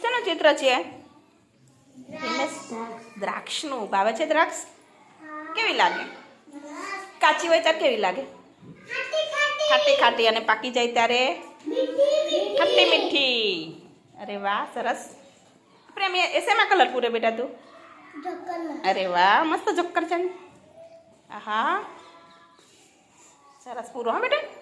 શેનું ચિત્ર છે? દ્રાક્ષનું ભાવે છે દ્રાક્ષ? કેવી લાગે? કાચી હોય ત્યારે કેવી લાગે? ખાટી ખાટી અને પાકી જાય ત્યારે? ખાટી મીઠી. અરે વાહ, સરસ. આપણે એ એ શેમાં કલર પૂરે બેટા તું? અરે વાહ મસ્ત જોક્કર છે આહા. સરસ પૂરો હા બેટા?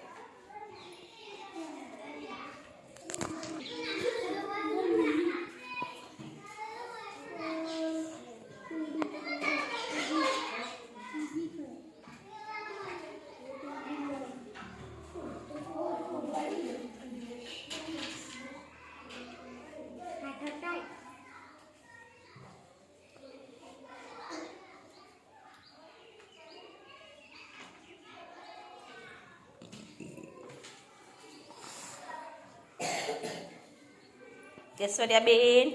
ઐશ્વર્યા બેન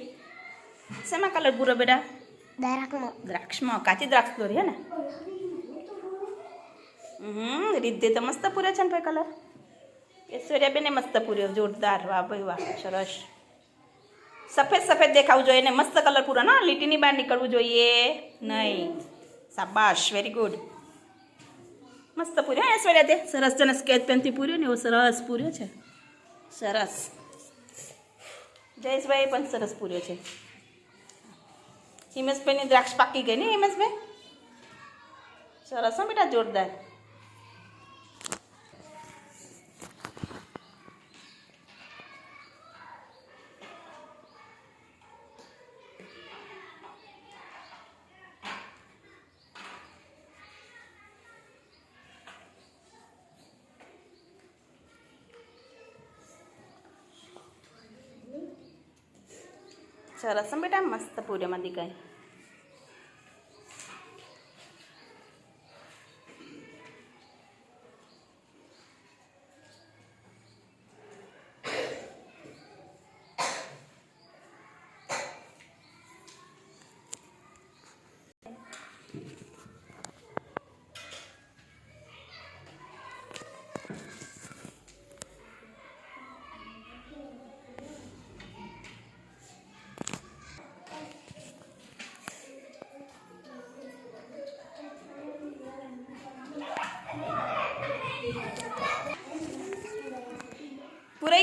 શેમાં કલર પૂરો બેટા દ્રાક્ષમાં કાચી દ્રાક્ષ દોરી હે ને હમ રીધે તો મસ્ત પૂરે છે ને ભાઈ કલર ઐશ્વર્યા બેને મસ્ત પૂર્યો જોરદાર વાહ ભાઈ વાહ સરસ સફેદ સફેદ દેખાવું જોઈએ ને મસ્ત કલર પૂરો ના લીટીની બહાર નીકળવું જોઈએ નહીં શાબાશ વેરી ગુડ મસ્ત પૂર્યો ઐશ્વર્યા તે સરસ તને સ્કેચ પેનથી પૂર્યો ને એવો સરસ પૂર્યો છે સરસ જયેશભાઈ પણ સરસ પૂર્યો છે. હિમેશભાઈની દ્રાક્ષ પાકી ગઈ ને હિમેશભાઈ? સરસ હો બેટા જોરદાર. સરસ હો બેટા મસ્ત પૂર્યમાં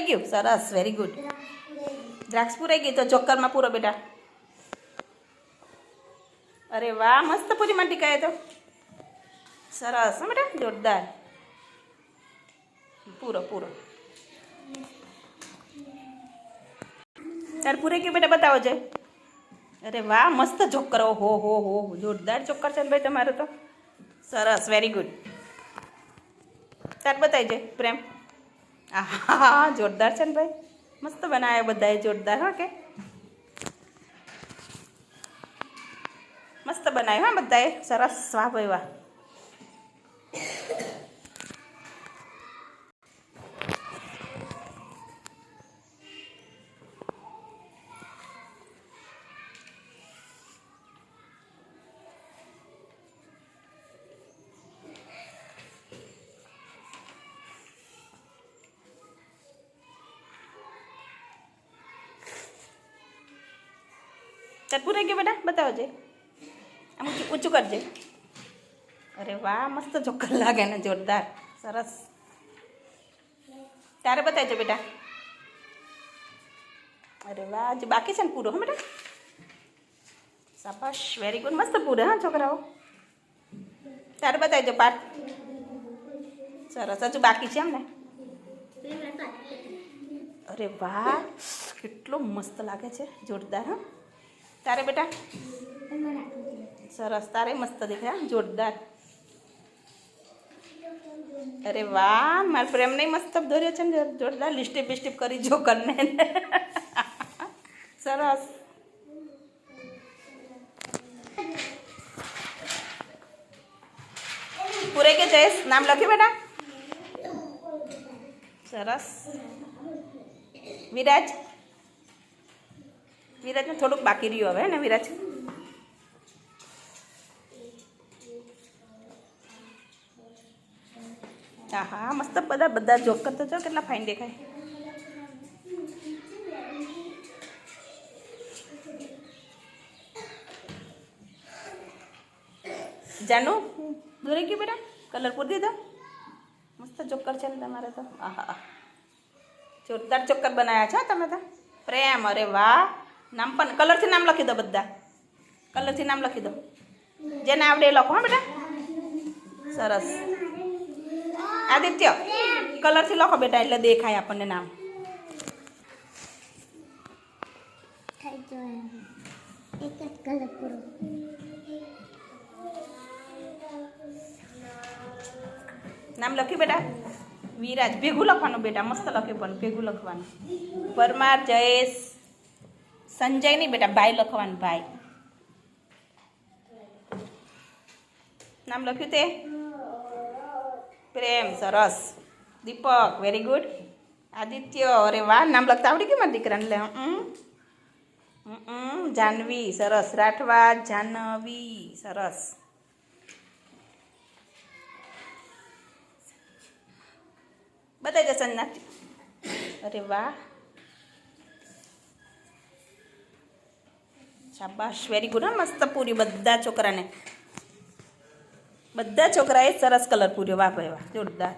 ગયું સરસ વેરી ગુડ દ્રાક્ષ પૂરાઈ ગઈ તો ચોક્કરમાં પૂરો બેટા અરે વાહ મસ્ત પૂરી માટી કહે તો સરસ હો બેટા જોરદાર પૂરો પૂરો તાર પૂરે ગયું બેટા બતાવો છે અરે વાહ મસ્ત ચોક્કર હો હો હો જોરદાર ચોક્કર છે ને ભાઈ તમારે તો સરસ વેરી ગુડ તાર બતાવી જાય પ્રેમ હા જોરદાર છે ને ભાઈ. મસ્ત બનાવ્યા બધાએ જોરદાર, હા કે? મસ્ત બનાવ્યું હા બધાએ. સરસ, વાહ વાહ. તાર પૂરાઈ ગયું બેટા? બતાવજે. આમ ઊંચું ઊંચું કરજે. અરે વાહ, મસ્ત ચોક્કર લાગે ને, જોરદાર. સરસ. તારે બતાવજો બેટા. અરે વાહ, હજુ બાકી છે ને પૂરો, હા બેટા? શાબાશ વેરી ગુડ મસ્ત પૂરો, હા, છોકરાઓ. તારે બતાવજો પાર્થ. સરસ, હજુ બાકી છે એમ ને અરે વાહ, કેટલો મસ્ત લાગે છે, જોરદાર, હા. તારે બેટા? સરસ તારે મસ્ત દેખાય જોરદાર. અરે વાહ મારા પ્રેમ નહીં મસ્ત દોર્યો છે ને જોરદાર લિસ્ટીપ બિસ્ટીપ કરી જો કરને સરસ. પૂરે કે જયેશ નામ લખ્યું બેટા? સરસ. વિરાજ? विराज में थोड़क बाकी रू हमें है विराज? आहा, मस्त बदा बदा जोक करते जो के फाइन देखाय जानू धोरे की बेटा? कलर पूरी दे दो। मस्त चक्कर चल तेरे तो। आहा जोरदार चक्कर बनाया छा तमें तो। प्रेम, अरे वाह। નામ પણ કલરથી નામ લખી દો બધા. કલરથી નામ લખી દો. જેને આવડે એ લખો, હા બેટા. સરસ. આદિત્ય કલરથી લખો બેટા, એટલે દેખાય આપણને નામ. નામ લખ્યું બેટા? વિરાજ. ભેગું લખવાનું બેટા, મસ્ત લખ્યું પણ, ભેગું લખવાનું. પરમાર, જયેશ. સંજય નહીં બેટા, ભાઈ લખવાનું ભાઈ. નામ લખ્યું તે? પ્રેમ, સરસ. દીપક વેરી ગુડ આદિત્ય, અરે વાહ, નામ લખતા આવડી ગયું મારા દીકરાને લે હમ. જાનવી, સરસ. રાઠવા, જાનવી, સરસ. બતાવી જશે અરે વાહ. શાબાશ વેરી ગુડ હા, મસ્ત પૂરી, બધા છોકરાને. બધા છોકરાએ સરસ કલર પૂર્યો, વાહ ભાઈ વાહ, જોરદાર.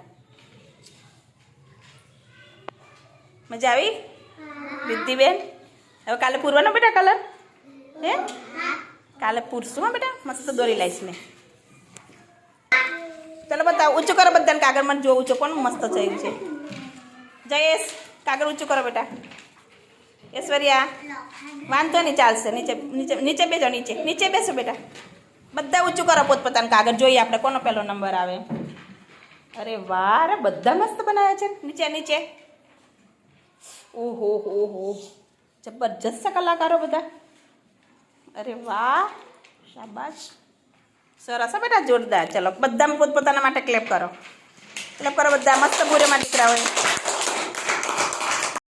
મજા આવી? રિદ્ધિબેન હવે કાલે પૂરવાનો બેટા કલર? હે? કાલે પૂરશું, હા, બેટા? મસ્ત દોરી લાવીશ મેં. ચાલો બતાવો, ઊંચું કરો બધાને, કાગળ મને છું કોણ? મસ્ત થયું છે. જયેશ, કાગળ ઊંચું કરો બેટા. ઐશ્વર્યા. વાંધો નહીં, ચાલશે. નીચે નીચે નીચે બેસો નીચે. નીચે બેસો બેટા. બધા ઊંચું કરો પોતપોતાનું કાગળ. જોઈએ આપણે કોનો પહેલો નંબર આવે. અરે વાહ બધા મસ્ત બનાવ્યા છે. નીચે નીચે. ઓહો, હો હો. જબરજસ્ત કલાકારો બધા. અરે વાહ, શાબાશ. સરસ બેટા, જોરદાર. ચલો બધા પોતપોતાના માટે ક્લેપ કરો. ક્લેપ કરો બધા. મસ્ત ભૂરેમાં દીકરા હોય.